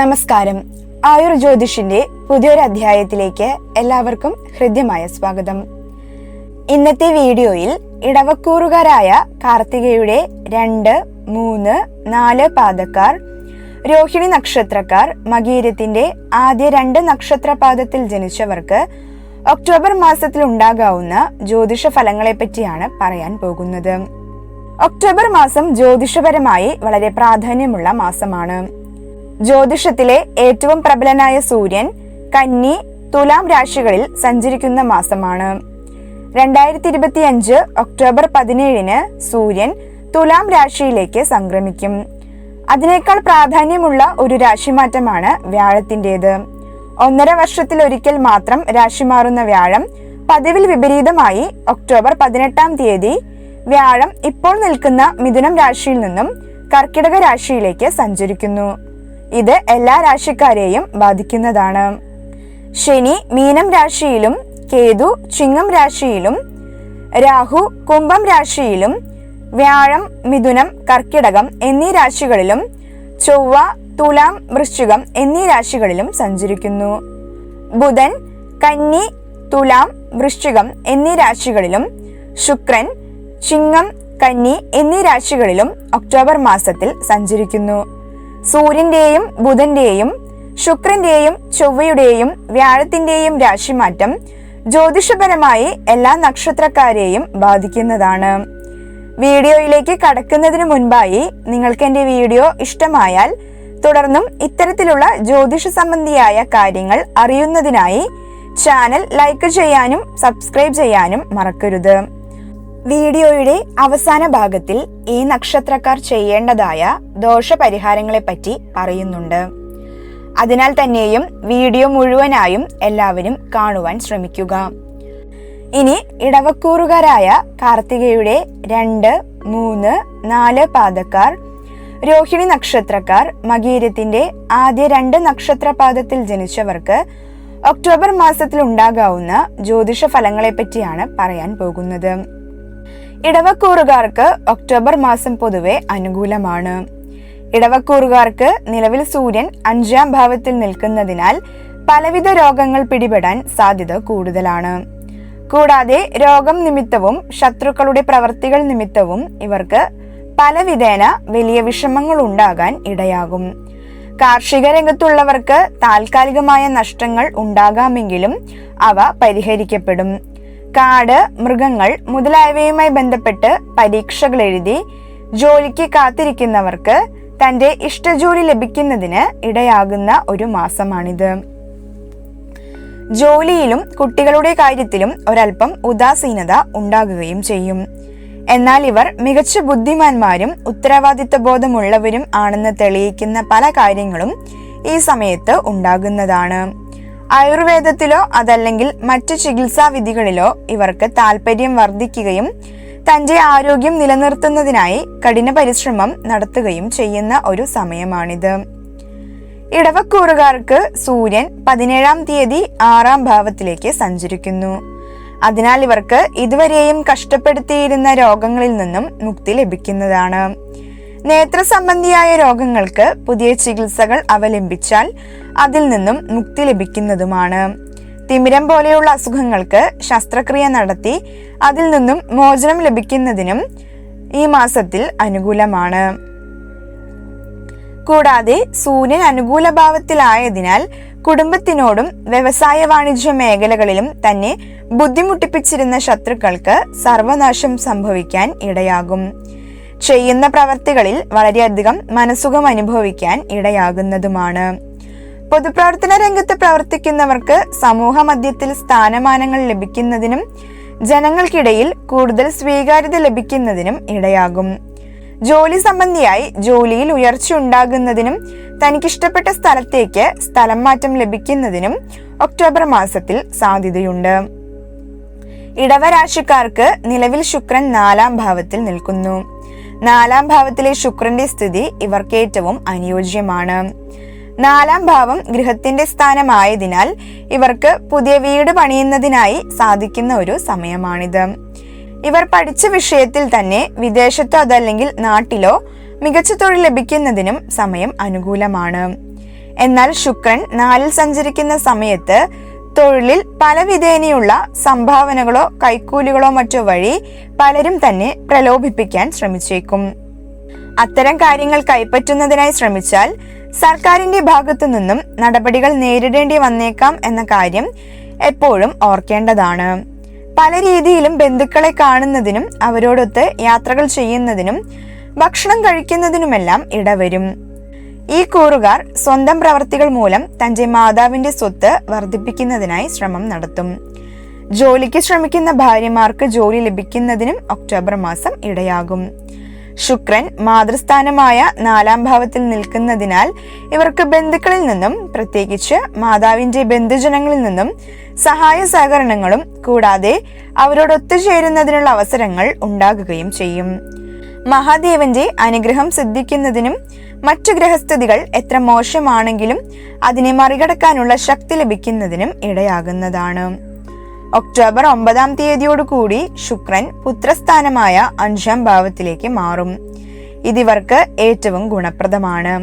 നമസ്കാരം. ആയുർ ജ്യോതിഷിന്റെ പുതിയൊരു അധ്യായത്തിലേക്ക് എല്ലാവർക്കും ഹൃദ്യമായ സ്വാഗതം. ഇന്നത്തെ വീഡിയോയിൽ ഇടവക്കൂറുകാരായ കാർത്തികയുടെ രണ്ട് മൂന്ന് നാല് പാദക്കാർ രോഹിണി നക്ഷത്രക്കാർ മകീരത്തിന്റെ ആദ്യ രണ്ട് നക്ഷത്രപാദത്തിൽ ജനിച്ചവർക്ക് ഒക്ടോബർ മാസത്തിൽ ഉണ്ടാകാവുന്ന ജ്യോതിഷ ഫലങ്ങളെ പറ്റിയാണ് പറയാൻ പോകുന്നത്. ഒക്ടോബർ മാസം ജ്യോതിഷപരമായി വളരെ പ്രാധാന്യമുള്ള മാസമാണ്. ജ്യോതിഷത്തിലെ ഏറ്റവും പ്രബലനായ സൂര്യൻ കന്നി തുലാം രാശികളിൽ സഞ്ചരിക്കുന്ന മാസമാണ്. രണ്ടായിരത്തി ഇരുപത്തി അഞ്ച് ഒക്ടോബർ പതിനേഴിന് സൂര്യൻ തുലാം രാശിയിലേക്ക് സംക്രമിക്കും. അതിനേക്കാൾ പ്രാധാന്യമുള്ള ഒരു രാശിമാറ്റമാണ് വ്യാഴത്തിന്റെത്. ഒന്നര വർഷത്തിലൊരിക്കൽ മാത്രം രാശി മാറുന്ന വ്യാഴം പതിവിൽ വിപരീതമായി ഒക്ടോബർ പതിനെട്ടാം തീയതി വ്യാഴം ഇപ്പോൾ നിൽക്കുന്ന മിഥുനം രാശിയിൽ നിന്നും കർക്കിടക രാശിയിലേക്ക് സഞ്ചരിക്കുന്നു. ഇത് എല്ലാ രാശിക്കാരെയും ബാധിക്കുന്നതാണ്. ശനി മീനം രാശിയിലും കേതു ചിങ്ങം രാശിയിലും രാഹു കുംഭം രാശിയിലും വ്യാഴം മിഥുനം കർക്കിടകം എന്നീ രാശികളിലും ചൊവ്വ തുലാം വൃശ്ചികം എന്നീ രാശികളിലും സഞ്ചരിക്കുന്നു. ബുധൻ കന്നി തുലാം വൃശ്ചികം എന്നീ രാശികളിലും ശുക്രൻ ചിങ്ങം കന്നി എന്നീ രാശികളിലും ഒക്ടോബർ മാസത്തിൽ സഞ്ചരിക്കുന്നു. സൂര്യന്റെയും ബുധന്റെയും ശുക്രന്റെയും ചൊവ്വയുടെയും വ്യാഴത്തിന്റെയും രാശിമാറ്റം ജ്യോതിഷപരമായി എല്ലാ നക്ഷത്രക്കാരെയും ബാധിക്കുന്നതാണ്. വീഡിയോയിലേക്ക് കടക്കുന്നതിന് മുൻപായി നിങ്ങൾക്ക് എന്റെ വീഡിയോ ഇഷ്ടമായാൽ തുടർന്നും ഇത്തരത്തിലുള്ള ജ്യോതിഷ സംബന്ധിയായ കാര്യങ്ങൾ അറിയുന്നതിനായി ചാനൽ ലൈക്ക് ചെയ്യാനും സബ്സ്ക്രൈബ് ചെയ്യാനും മറക്കരുത്. വീഡിയോയുടെ അവസാന ഭാഗത്തിൽ ഈ നക്ഷത്രക്കാർ ചെയ്യേണ്ടതായ ദോഷപരിഹാരങ്ങളെപ്പറ്റി പറയുന്നുണ്ട്. അതിനാൽ തന്നെയും വീഡിയോ മുഴുവനായും എല്ലാവരും കാണുവാൻ ശ്രമിക്കുക. ഇനി ഇടവക്കൂറുകാരായ കാർത്തികയുടെ രണ്ട് മൂന്ന് നാല് പാദക്കാർ രോഹിണി നക്ഷത്രക്കാർ മകീരത്തിന്റെ ആദ്യ രണ്ട് നക്ഷത്രപാദത്തിൽ ജനിച്ചവർക്ക് ഒക്ടോബർ മാസത്തിൽ ഉണ്ടാകാവുന്ന ജ്യോതിഷ ഫലങ്ങളെ പറ്റിയാണ് പറയാൻ പോകുന്നത്. ഇടവക്കൂറുകാർക്ക് ഒക്ടോബർ മാസം പൊതുവെ അനുകൂലമാണ്. ഇടവക്കൂറുകാർക്ക് നിലവിൽ സൂര്യൻ അഞ്ചാം ഭാവത്തിൽ നിൽക്കുന്നതിനാൽ പലവിധ രോഗങ്ങൾ പിടിപെടാൻ സാധ്യത കൂടുതലാണ്. കൂടാതെ രോഗം നിമിത്തവും ശത്രുക്കളുടെ പ്രവർത്തികൾ നിമിത്തവും ഇവർക്ക് പലവിധേന വലിയ വിഷമങ്ങൾ ഉണ്ടാകാൻ ഇടയാകും. കാർഷിക രംഗത്തുള്ളവർക്ക് താൽക്കാലികമായ നഷ്ടങ്ങൾ ഉണ്ടാകാമെങ്കിലും അവ പരിഹരിക്കപ്പെടും. കാട് മൃഗങ്ങൾ മുതലായവയുമായി ബന്ധപ്പെട്ട് പരീക്ഷകൾ എഴുതി ജോലിക്ക് കാത്തിരിക്കുന്നവർക്ക് തന്റെ ഇഷ്ടജോലി ലഭിക്കുന്നതിന് ഇടയാകുന്ന ഒരു മാസമാണിത്. ജോലിയിലും കുട്ടികളുടെ കാര്യത്തിലും ഒരൽപ്പം ഉദാസീനത ഉണ്ടാകുകയും ചെയ്യും. എന്നാൽ ഇവർ മികച്ച ബുദ്ധിമാന്മാരും ഉത്തരവാദിത്വ ബോധമുള്ളവരും ആണെന്ന് തെളിയിക്കുന്ന പല കാര്യങ്ങളും ഈ സമയത്ത് ഉണ്ടാകുന്നതാണ്. ആയുർവേദത്തിലോ അതല്ലെങ്കിൽ മറ്റ് ചികിത്സാ വിധികളിലോ ഇവർക്ക് താല്പര്യം വർദ്ധിക്കുകയും തന്റെ ആരോഗ്യം നിലനിർത്തുന്നതിനായി കഠിന പരിശ്രമം നടത്തുകയും ചെയ്യുന്ന ഒരു സമയമാണിത്. ഇടവക്കൂറുകാർക്ക് സൂര്യൻ പതിനേഴാം തീയതി ആറാം ഭാവത്തിലേക്ക് സഞ്ചരിക്കുന്നു. അതിനാൽ ഇവർക്ക് ഇതുവരെയും കഷ്ടപ്പെടുത്തിയിരുന്ന രോഗങ്ങളിൽ നിന്നും മുക്തി ലഭിക്കുന്നതാണ്. നേത്ര സംബന്ധിയായ രോഗങ്ങൾക്ക് പുതിയ ചികിത്സകൾ അവലംബിച്ചാൽ അതിൽ നിന്നും മുക്തി ലഭിക്കുന്നതുമാണ്. തിമിരം പോലെയുള്ള അസുഖങ്ങൾക്ക് ശസ്ത്രക്രിയ നടത്തി അതിൽ നിന്നും മോചനം ലഭിക്കുന്നതിനും ഈ മാസത്തിൽ അനുകൂലമാണ്. കൂടാതെ സൂര്യൻ അനുകൂല ഭാവത്തിലായതിനാൽ കുടുംബത്തിനോടും വ്യവസായ വാണിജ്യ മേഖലകളിലും തന്നെ ബുദ്ധിമുട്ടിപ്പിച്ചിരുന്ന ശത്രുക്കൾക്ക് സർവനാശം സംഭവിക്കാൻ ഇടയാകും. ചെയ്യുന്ന പ്രവർത്തികളിൽ വളരെയധികം മനസുഖം അനുഭവിക്കാൻ ഇടയാകുന്നതുമാണ്. പൊതുപ്രവർത്തന രംഗത്ത് പ്രവർത്തിക്കുന്നവർക്ക് സമൂഹ മധ്യത്തിൽ സ്ഥാനമാനങ്ങൾ ലഭിക്കുന്നതിനും ജനങ്ങൾക്കിടയിൽ കൂടുതൽ സ്വീകാര്യത ലഭിക്കുന്നതിനും ഇടയാകും. ജോലി സംബന്ധിയായി ജോലിയിൽ ഉയർച്ച ഉണ്ടാകുന്നതിനും തനിക്കിഷ്ടപ്പെട്ട സ്ഥലത്തേക്ക് സ്ഥലം മാറ്റം ലഭിക്കുന്നതിനും ഒക്ടോബർ മാസത്തിൽ സാധ്യതയുണ്ട്. ഇടവരാശിക്കാർക്ക് നിലവിൽ ശുക്രൻ നാലാം ഭാവത്തിൽ നിൽക്കുന്നു. നാലാം ഭാവത്തിലെ ശുക്രന്റെ സ്ഥിതി ഇവർക്ക് ഏറ്റവും അനുയോജ്യമാണ്. നാലാം ഭാവം ഗൃഹത്തിന്റെ സ്ഥാനമായതിനാൽ ഇവർക്ക് പുതിയ വീട് പണിയുന്നതിനായി സാധിക്കുന്ന ഒരു സമയമാണിത്. ഇവർ പഠിച്ച വിഷയത്തിൽ തന്നെ വിദേശത്തോ അതല്ലെങ്കിൽ നാട്ടിലോ മികച്ച തൊഴിൽ ലഭിക്കുന്നതിനും സമയം അനുകൂലമാണ്. എന്നാൽ ശുക്രൻ നാലിൽ സഞ്ചരിക്കുന്ന സമയത്ത് തൊഴിലിൽ പല വിധേനയുള്ള സംഭാവനകളോ കൈക്കൂലികളോ മറ്റോ വഴി പലരും തന്നെ പ്രലോഭിപ്പിക്കാൻ ശ്രമിച്ചേക്കും. അത്തരം കാര്യങ്ങൾ കൈപ്പറ്റുന്നതിനായി ശ്രമിച്ചാൽ സർക്കാരിന്റെ ഭാഗത്തു നിന്നും നടപടികൾ നേരിടേണ്ടി വന്നേക്കാം എന്ന കാര്യം എപ്പോഴും ഓർക്കേണ്ടതാണ്. പല രീതിയിലും ബന്ധുക്കളെ കാണുന്നതിനും അവരോടൊത്ത് യാത്രകൾ ചെയ്യുന്നതിനും ഭക്ഷണം കഴിക്കുന്നതിനുമെല്ലാം ഇടവരും. ഈ കൂറുകാർ സ്വന്തം പ്രവർത്തികൾ മൂലം തന്റെ മാതാവിന്റെ സ്വത്ത് വർദ്ധിപ്പിക്കുന്നതിനായി ശ്രമം നടത്തും. ജോലിക്ക് ശ്രമിക്കുന്ന ഭാര്യമാർക്ക് ജോലി ലഭിക്കുന്നതിനും ഒക്ടോബർ മാസം ഇടയാകും. ശുക്രൻ മാതൃസ്ഥാനമായ നാലാം ഭാവത്തിൽ നിൽക്കുന്നതിനാൽ ഇവർക്ക് ബന്ധുക്കളിൽ നിന്നും പ്രത്യേകിച്ച് മാതാവിന്റെ ബന്ധുജനങ്ങളിൽ നിന്നും സഹായ സഹകരണങ്ങളും കൂടാതെ അവരോടൊത്തുചേരുന്നതിനുള്ള അവസരങ്ങൾ ഉണ്ടാകുകയും ചെയ്യും. മഹാദേവന്റെ അനുഗ്രഹം സിദ്ധിക്കുന്നതിനും മറ്റു ഗ്രഹസ്ഥിതികൾ എത്ര മോശമാണെങ്കിലും അതിനെ മറികടക്കാനുള്ള ശക്തി ലഭിക്കുന്നതിനും ഇടയാകുന്നതാണ്. ഒക്ടോബർ ഒമ്പതാം തീയതിയോടുകൂടി ശുക്രൻ പുത്രസ്ഥാനമായ അഞ്ചാം ഭാവത്തിലേക്ക് മാറും. ഇതിവർക്ക് ഏറ്റവും ഗുണപ്രദമാണ്.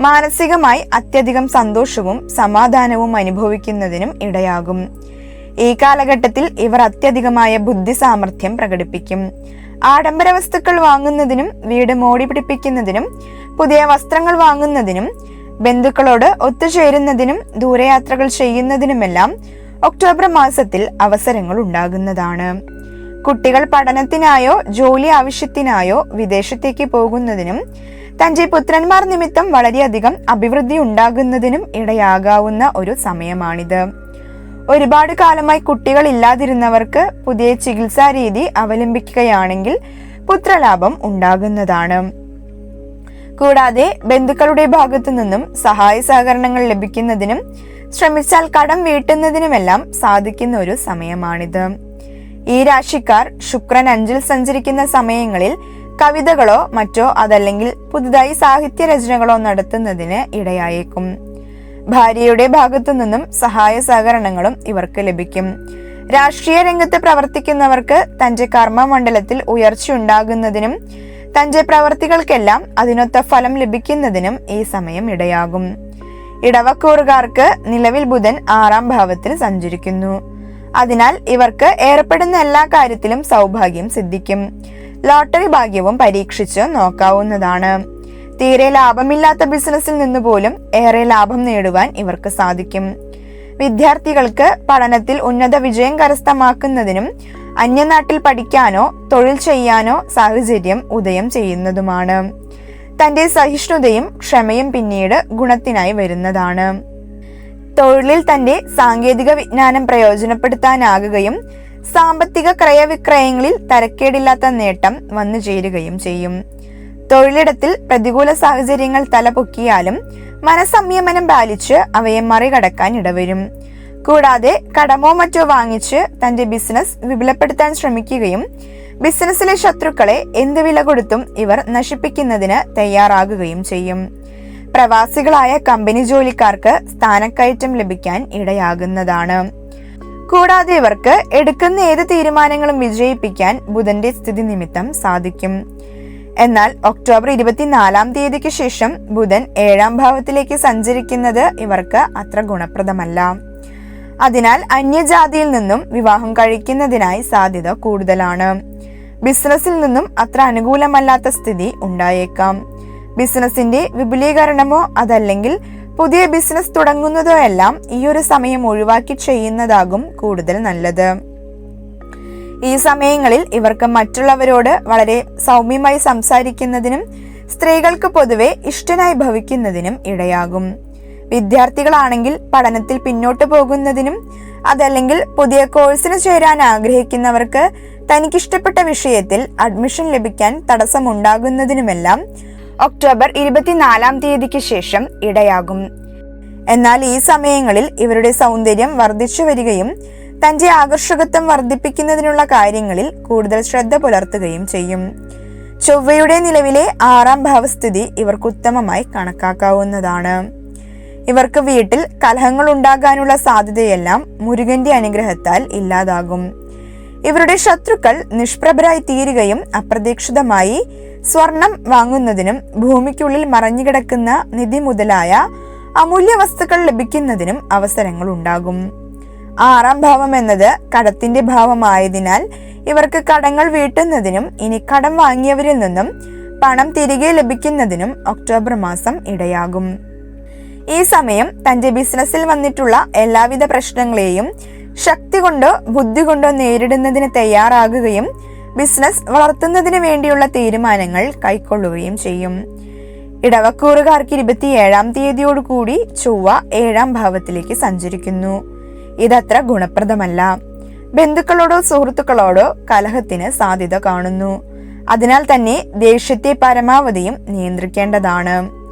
മാനസികമായി അത്യധികം സന്തോഷവും സമാധാനവും അനുഭവിക്കുന്നതിനും ഇടയാകും. ഈ കാലഘട്ടത്തിൽ ഇവർ അത്യധികമായ ബുദ്ധി സാമർഥ്യം പ്രകടിപ്പിക്കും. ആഡംബര വസ്തുക്കൾ വാങ്ങുന്നതിനും വീട് മോടി പിടിപ്പിക്കുന്നതിനും പുതിയ വസ്ത്രങ്ങൾ വാങ്ങുന്നതിനും ബന്ധുക്കളോട് ഒത്തുചേരുന്നതിനും ദൂരയാത്രകൾ ചെയ്യുന്നതിനുമെല്ലാം ഒക്ടോബർ മാസത്തിൽ അവസരങ്ങൾ ഉണ്ടാകുന്നതാണ്. കുട്ടികൾ പഠനത്തിനായോ ജോലി ആവശ്യത്തിനായോ വിദേശത്തേക്ക് പോകുന്നതിനും തന്റെ പുത്രന്മാർ നിമിത്തം വളരെയധികം അഭിവൃദ്ധി ഉണ്ടാകുന്നതിനും ഇടയാകാവുന്ന ഒരു സമയമാണിത്. ഒരുപാട് കാലമായി കുട്ടികൾ ഇല്ലാതിരുന്നവർക്ക് പുതിയ ചികിത്സാ രീതി അവലംബിക്കുകയാണെങ്കിൽ പുത്രലാഭം ഉണ്ടാകുന്നതാണ്. കൂടാതെ ബന്ധുക്കളുടെ ഭാഗത്തു നിന്നും സഹായ സഹകരണങ്ങൾ ലഭിക്കുന്നതിനും ശ്രമിച്ചാൽ കടം വീട്ടുന്നതിനുമെല്ലാം സാധിക്കുന്ന ഒരു സമയമാണിത്. ഈ രാശിക്കാർ ശുക്രൻ അഞ്ചിൽ സഞ്ചരിക്കുന്ന സമയങ്ങളിൽ കവിതകളോ മറ്റോ അതല്ലെങ്കിൽ പുതുതായി സാഹിത്യ രചനകളോ നടത്തുന്നതിന് ഇടയായേക്കും. ഭാര്യയുടെ ഭാഗത്തു നിന്നും സഹായ സഹകരണങ്ങളും ഇവർക്ക് ലഭിക്കും. രാഷ്ട്രീയ രംഗത്ത് പ്രവർത്തിക്കുന്നവർക്ക് തന്റെ കർമ്മമണ്ഡലത്തിൽ ഉയർച്ചയുണ്ടാകുന്നതിനും തന്റെ പ്രവർത്തികൾക്കെല്ലാം അതിനൊത്ത ഫലം ലഭിക്കുന്നതിനും ഈ സമയം ഇടയാകും. ഇടവക്കൂറുകാർക്ക് നിലവിൽ ബുധൻ ആറാം ഭാവത്തിൽ സഞ്ചരിക്കുന്നു. അതിനാൽ ഇവർക്ക് ഏർപ്പെടുന്ന എല്ലാ കാര്യത്തിലും സൗഭാഗ്യം സിദ്ധിക്കും. ലോട്ടറി ഭാഗ്യവും പരീക്ഷിച്ചു നോക്കാവുന്നതാണ്. തീരെ ലാഭമില്ലാത്ത ബിസിനസ്സിൽ നിന്ന് പോലും ഏറെ ലാഭം നേടുവാൻ ഇവർക്ക് സാധിക്കും. വിദ്യാർത്ഥികൾക്ക് പഠനത്തിൽ ഉന്നത വിജയം കരസ്ഥമാക്കുന്നതിനും അന്യനാട്ടിൽ പഠിക്കാനോ തൊഴിൽ ചെയ്യാനോ സാഹചര്യം ഉദയം ചെയ്യുന്നതുമാണ്. തന്റെ സഹിഷ്ണുതയും ക്ഷമയും പിന്നീട് ഗുണത്തിനായി വരുന്നതാണ്. തൊഴിലിൽ തന്റെ സാങ്കേതിക വിജ്ഞാനം പ്രയോജനപ്പെടുത്താനാകുകയും സാമ്പത്തിക ക്രയവിക്രയങ്ങളിൽ തരക്കേടില്ലാത്ത നേട്ടം വന്നു ചേരുകയും ചെയ്യും. തൊഴിലിടത്തിൽ പ്രതികൂല സാഹചര്യങ്ങൾ തലപൊക്കിയാലും മനസംയമനം പാലിച്ച് അവയെ മറികടക്കാൻ ഇടവരും. കൂടാതെ കടമോ മറ്റോ വാങ്ങിച്ച് തന്റെ ബിസിനസ് വിപുലപ്പെടുത്താൻ ശ്രമിക്കുകയും ബിസിനസ്സിലെ ശത്രുക്കളെ എന്ത് വില കൊടുത്തും ഇവർ നശിപ്പിക്കുന്നതിന് തയ്യാറാകുകയും ചെയ്യും. പ്രവാസികളായ കമ്പനി ജോലിക്കാർക്ക് സ്ഥാനക്കയറ്റം ലഭിക്കാൻ ഇടയാകുന്നതാണ്. കൂടാതെ ഇവർക്ക് എടുക്കുന്ന ഏത് തീരുമാനങ്ങളും വിജയിപ്പിക്കാൻ ബുധന്റെ സ്ഥിതി നിമിത്തം സാധിക്കും. എന്നാൽ ഒക്ടോബർ ഇരുപത്തിനാലാം തീയതിക്ക് ശേഷം ബുധൻ ഏഴാം ഭാവത്തിലേക്ക് സഞ്ചരിക്കുന്നത് ഇവർക്ക് അത്ര ഗുണപ്രദമല്ല. അതിനാൽ അന്യജാതിയിൽ നിന്നും വിവാഹം കഴിക്കുന്നതിനായി സാധ്യത കൂടുതലാണ്. ബിസിനസ്സിൽ നിന്നും അത്ര അനുകൂലമല്ലാത്ത സ്ഥിതി ഉണ്ടായേക്കാം. ബിസിനസിന്റെ വിപുലീകരണമോ അതല്ലെങ്കിൽ പുതിയ ബിസിനസ് തുടങ്ങുന്നതോ എല്ലാം ഈ ഒരു സമയം ഒഴിവാക്കി ചെയ്യുന്നതാകും കൂടുതൽ നല്ലത്. ഈ സമയങ്ങളിൽ ഇവർക്ക് മറ്റുള്ളവരോട് വളരെ സൗമ്യമായി സംസാരിക്കുന്നതിനും സ്ത്രീകൾക്ക് പൊതുവെ ഇഷ്ടനായി ഭവിക്കുന്നതിനും ഇടയാകും. വിദ്യാർത്ഥികളാണെങ്കിൽ പഠനത്തിൽ പിന്നോട്ട് പോകുന്നതിനും അതല്ലെങ്കിൽ പുതിയ കോഴ്സിന് ചേരാൻ ആഗ്രഹിക്കുന്നവർക്ക് തനിക്കിഷ്ടപ്പെട്ട വിഷയത്തിൽ അഡ്മിഷൻ ലഭിക്കാൻ തടസ്സമുണ്ടാകുന്നതിനുമെല്ലാം ഒക്ടോബർ ഇരുപത്തിനാലാം തീയതിക്ക് ശേഷം ഇടയാകും. എന്നാൽ ഈ സമയങ്ങളിൽ ഇവരുടെ സൗന്ദര്യം വർദ്ധിച്ചു വരികയും തന്റെ ആകർഷകത്വം വർദ്ധിപ്പിക്കുന്നതിനുള്ള കാര്യങ്ങളിൽ കൂടുതൽ ശ്രദ്ധ പുലർത്തുകയും ചെയ്യും. ചൊവ്വയുടെ നിലവിലെ ആറാം ഭാവസ്ഥിതി ഇവർക്ക് ഉത്തമമായി കണക്കാക്കാവുന്നതാണ്. ഇവർക്ക് വീട്ടിൽ കലഹങ്ങൾ ഉണ്ടാകാനുള്ള സാധ്യതയെല്ലാം മുരുകന്റെ അനുഗ്രഹത്താൽ ഇല്ലാതാകും. ഇവരുടെ ശത്രുക്കൾ നിഷ്പ്രഭരായി തീരുകയും അപ്രതീക്ഷിതമായി സ്വർണം വാങ്ങുന്നതിനും ഭൂമിക്കുള്ളിൽ മറഞ്ഞുകിടക്കുന്ന നിധി മുതലായ അമൂല്യ വസ്തുക്കൾ ലഭിക്കുന്നതിനും അവസരങ്ങൾ ഉണ്ടാകും. ആറാം ഭാവം എന്നത് കടത്തിന്റെ ഭാവമായതിനാൽ ഇവർക്ക് കടങ്ങൾ വീട്ടുന്നതിനും ഇനി കടം വാങ്ങിയവരിൽ നിന്നും പണം തിരികെ ലഭിക്കുന്നതിനും ഒക്ടോബർ മാസം ഇടയാകും. ഈ സമയം തന്റെ ബിസിനസ്സിൽ വന്നിട്ടുള്ള എല്ലാവിധ പ്രശ്നങ്ങളെയും ശക്തി കൊണ്ടോ ബുദ്ധി കൊണ്ടോ നേരിടുന്നതിന് തയ്യാറാകുകയും ബിസിനസ് വളർത്തുന്നതിന് വേണ്ടിയുള്ള തീരുമാനങ്ങൾ കൈക്കൊള്ളുകയും ചെയ്യും. ഇടവക്കൂറുകാർക്ക് ഇരുപത്തിയേഴാം തീയതിയോടുകൂടി ചൊവ്വ ഏഴാം ഭാവത്തിലേക്ക് സഞ്ചരിക്കുന്നു. ഇതത്ര ഗുണപ്രദമല്ല. ബന്ധുക്കളോടോ സുഹൃത്തുക്കളോടോ കലഹത്തിന് സാധ്യത കാണുന്നു. അതിനാൽ തന്നെ ദേഷ്യത്തെ പരമാവധിയും നിയന്ത്രിക്കേണ്ടതാണ്.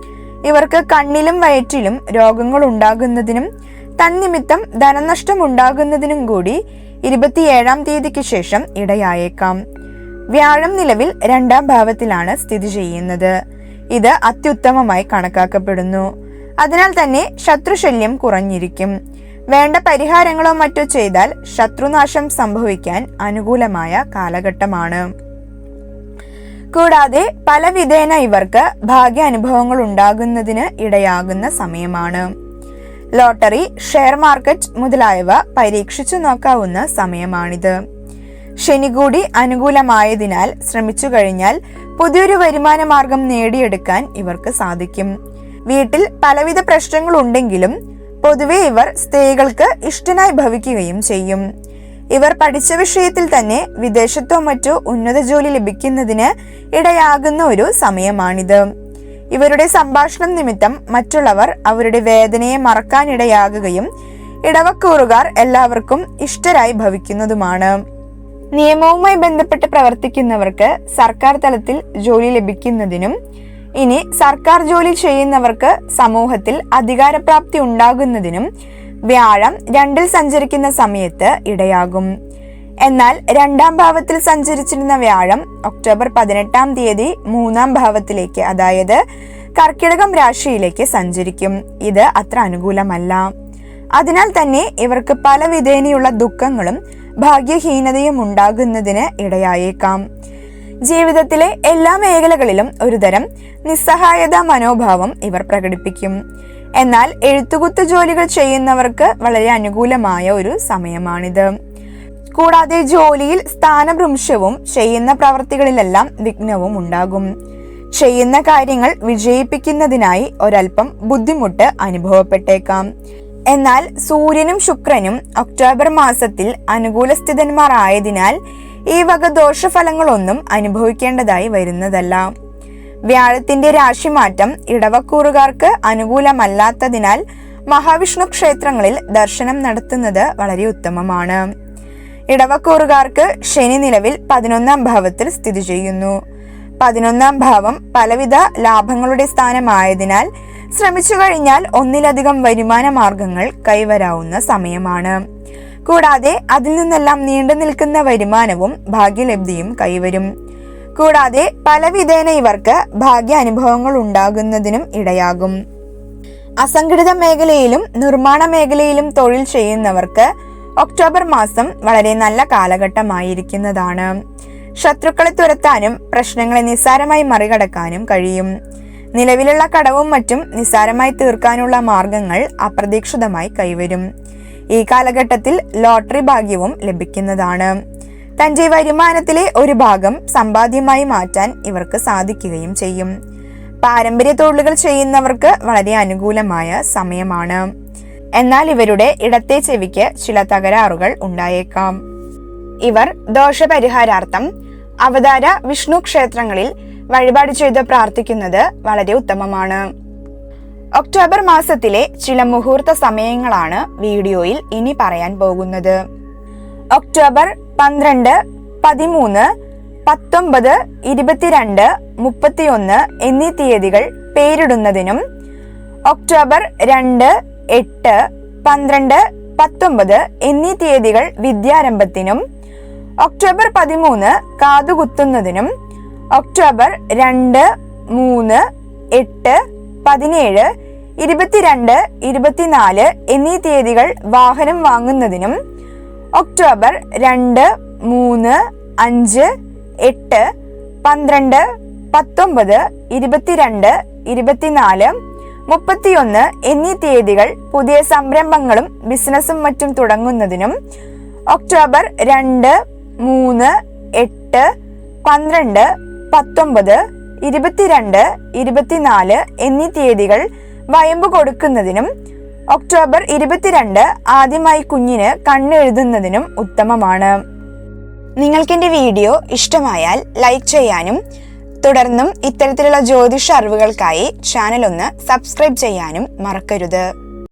ഇവർക്ക് കണ്ണിലും വയറ്റിലും രോഗങ്ങൾ ഉണ്ടാകുന്നതിനും തന്നിമിത്തം ധനനഷ്ടം ഉണ്ടാകുന്നതിനും കൂടി ഇരുപത്തിയേഴാം തീയതിക്ക് ശേഷം ഇടയായേക്കാം. വ്യാഴം നിലവിൽ രണ്ടാം ഭാവത്തിലാണ് സ്ഥിതി ചെയ്യുന്നത്. ഇത് അത്യുത്തമമായി കണക്കാക്കപ്പെടുന്നു. അതിനാൽ തന്നെ ശത്രുശല്യം കുറഞ്ഞിരിക്കും. വേണ്ട പരിഹാരങ്ങളോ മറ്റോ ചെയ്താൽ ശത്രുനാശം സംഭവിക്കാൻ അനുകൂലമായ കാലഘട്ടമാണ്. കൂടാതെ പലവിധേന ഇവർക്ക് ഭാഗ്യ അനുഭവങ്ങൾ ഉണ്ടാകുന്നതിന് ഇടയാകുന്ന സമയമാണ്. ലോട്ടറി ഷെയർ മാർക്കറ്റ് മുതലായവ പരീക്ഷിച്ചു നോക്കാവുന്ന സമയമാണിത്. ശനി കൂടി അനുകൂലമായതിനാൽ ശ്രമിച്ചു കഴിഞ്ഞാൽ പുതിയൊരു വരുമാന മാർഗം നേടിയെടുക്കാൻ ഇവർക്ക് സാധിക്കും. വീട്ടിൽ പലവിധ പ്രശ്നങ്ങൾ ഉണ്ടെങ്കിലും പൊതുവെ ഇവർ സ്ത്രീകൾക്ക് ഇഷ്ടനായി ഭവിക്കുകയും ചെയ്യും. ഇവർ പഠിച്ച വിഷയത്തിൽ തന്നെ വിദേശത്തോ മറ്റോ ഉന്നത ജോലി ലഭിക്കുന്നതിന് ഇടയാകുന്ന ഒരു സമയമാണിത്. ഇവരുടെ സംഭാഷണം നിമിത്തം മറ്റുള്ളവർ അവരുടെ വേദനയെ മറക്കാനിടയാകുകയും ഇടവക്കൂറുകാർ എല്ലാവർക്കും ഇഷ്ടരായി ഭവിക്കുന്നതുമാണ്. നിയമവുമായി ബന്ധപ്പെട്ട് പ്രവർത്തിക്കുന്നവർക്ക് സർക്കാർ തലത്തിൽ ജോലി ലഭിക്കുന്നതിനും ഇനി സർക്കാർ ജോലി ചെയ്യുന്നവർക്ക് സമൂഹത്തിൽ അധികാരപ്രാപ്തി ഉണ്ടാകുന്നതിനും വ്യാഴം രണ്ടിൽ സഞ്ചരിക്കുന്ന സമയത്ത് ഇടയാകും. എന്നാൽ രണ്ടാം ഭാവത്തിൽ സഞ്ചരിച്ചിരുന്ന വ്യാഴം ഒക്ടോബർ പതിനെട്ടാം തീയതി മൂന്നാം ഭാവത്തിലേക്ക് അതായത് കർക്കിടകം രാശിയിലേക്ക് സഞ്ചരിക്കും. ഇത് അത്ര അനുകൂലമല്ല. അതിനാൽ തന്നെ ഇവർക്ക് പല വിധേനയുള്ള ദുഃഖങ്ങളും ഭാഗ്യഹീനതയും ഉണ്ടാകുന്നതിന് ഇടയായേക്കാം. ജീവിതത്തിലെ എല്ലാ മേഖലകളിലും ഒരുതരം നിസ്സഹായത മനോഭാവം ഇവർ പ്രകടിപ്പിക്കും. എന്നാൽ എഴുത്തുകുത്ത് ജോലികൾ ചെയ്യുന്നവർക്ക് വളരെ അനുകൂലമായ ഒരു സമയമാണിത്. കൂടാതെ ജോലിയിൽ സ്ഥാനഭ്രംശവും ചെയ്യുന്ന പ്രവർത്തികളിലെല്ലാം വിഘ്നവും ഉണ്ടാകും. ചെയ്യുന്ന കാര്യങ്ങൾ വിജയിപ്പിക്കുന്നതിനായി ഒരൽപ്പം ബുദ്ധിമുട്ട് അനുഭവപ്പെട്ടേക്കാം. എന്നാൽ സൂര്യനും ശുക്രനും ഒക്ടോബർ മാസത്തിൽ അനുകൂല സ്ഥിതന്മാർ ആയതിനാൽ ഈ വക ദോഷഫലങ്ങളൊന്നും അനുഭവിക്കേണ്ടതായി വരുന്നതല്ല. വ്യാഴത്തിന്റെ രാശിമാറ്റം ഇടവക്കൂറുകാർക്ക് അനുകൂലമല്ലാത്തതിനാൽ മഹാവിഷ്ണു ക്ഷേത്രങ്ങളിൽ ദർശനം നടത്തുന്നത് വളരെ ഉത്തമമാണ്. ഇടവക്കൂറുകാർക്ക് ശനി നിലവിൽ പതിനൊന്നാം ഭാവത്തിൽ സ്ഥിതി ചെയ്യുന്നു. പതിനൊന്നാം ഭാവം പലവിധ ലാഭങ്ങളുടെ സ്ഥാനമായതിനാൽ ശ്രമിച്ചു കഴിഞ്ഞാൽ ഒന്നിലധികം വരുമാന മാർഗങ്ങൾ കൈവരാവുന്ന സമയമാണ്. കൂടാതെ അതിൽ നിന്നെല്ലാം നീണ്ടു നിൽക്കുന്ന വരുമാനവും ഭാഗ്യലബ്ധിയും കൈവരും. കൂടാതെ പലവിധേന ഇവർക്ക് ഭാഗ്യ അനുഭവങ്ങൾ ഉണ്ടാകുന്നതിനും ഇടയാകും. അസംഘടിത മേഖലയിലും നിർമ്മാണ മേഖലയിലും തൊഴിൽ ചെയ്യുന്നവർക്ക് ഒക്ടോബർ മാസം വളരെ നല്ല കാലഘട്ടമായിരിക്കുന്നതാണ്. ശത്രുക്കളെ തുരത്താനും പ്രശ്നങ്ങളെ നിസ്സാരമായി മറികടക്കാനും കഴിയും. നിലവിലുള്ള കടവും മറ്റും നിസ്സാരമായി തീർക്കാനുള്ള മാർഗങ്ങൾ അപ്രതീക്ഷിതമായി കൈവരും. ഈ കാലഘട്ടത്തിൽ ലോട്ടറി ഭാഗ്യവും ലഭിക്കുന്നതാണ്. തന്റെ വരുമാനത്തിലെ ഒരു ഭാഗം സമ്പാദ്യമായി മാറ്റാൻ ഇവർക്ക് സാധിക്കുകയും ചെയ്യും. പാരമ്പര്യ തൊഴിലുകൾ ചെയ്യുന്നവർക്ക് വളരെ അനുകൂലമായ സമയമാണ്. എന്നാൽ ഇവരുടെ ഇടത്തെ ചെവിക്ക് ചില തകരാറുകൾ ഉണ്ടായേക്കാം. ഇവർ ദോഷപരിഹാരാർത്ഥം അവതാര വിഷ്ണു ക്ഷേത്രങ്ങളിൽ വഴിപാട് ചെയ്ത് പ്രാർത്ഥിക്കുന്നത് വളരെ ഉത്തമമാണ്. ഒക്ടോബർ മാസത്തിലെ ചില മുഹൂർത്ത സമയങ്ങളാണ് വീഡിയോയിൽ ഇനി പറയാൻ പോകുന്നത്. ഒക്ടോബർ പന്ത്രണ്ട് പതിമൂന്ന് പത്തൊമ്പത് ഇരുപത്തിരണ്ട് മുപ്പത്തിയൊന്ന് എന്നീ തീയതികൾ പേരിടുന്നതിനും ഒക്ടോബർ രണ്ട് എട്ട് പന്ത്രണ്ട് പത്തൊമ്പത് എന്നീ തീയതികൾ വിദ്യാരംഭത്തിനും ഒക്ടോബർ പതിമൂന്ന് കാതുകുത്തുന്നതിനും ഒക്ടോബർ രണ്ട് മൂന്ന് എട്ട് പതിനേഴ് ഇരുപത്തിരണ്ട് ഇരുപത്തിനാല് എന്നീ തീയതികൾ വാഹനം വാങ്ങുന്നതിനും ഒക്ടോബർ രണ്ട് മൂന്ന് അഞ്ച് എട്ട് പന്ത്രണ്ട് പത്തൊമ്പത് ഇരുപത്തിരണ്ട് ഇരുപത്തിനാല് മുപ്പത്തിയൊന്ന് എന്നീ തീയതികൾ പുതിയ സംരംഭങ്ങളും ബിസിനസ്സും മറ്റും തുടങ്ങുന്നതിനും ഒക്ടോബർ രണ്ട് മൂന്ന് എട്ട് പന്ത്രണ്ട് പത്തൊമ്പത് ഇരുപത്തിരണ്ട് ഇരുപത്തിനാല് എന്നീ തീയതികൾ വയമ്പ് കൊടുക്കുന്നതിനും ഒക്ടോബർ ഇരുപത്തിരണ്ട് ആദ്യമായി കുഞ്ഞിന് കണ്ണെഴുതുന്നതിനും ഉത്തമമാണ്. നിങ്ങൾക്ക് എന്റെ വീഡിയോ ഇഷ്ടമായാൽ ലൈക്ക് ചെയ്യാനും തുടർന്നും ഇത്തരത്തിലുള്ള ജ്യോതിഷ അറിവുകൾക്കായി ചാനൽ ഒന്ന് സബ്സ്ക്രൈബ് ചെയ്യാനും മറക്കരുത്.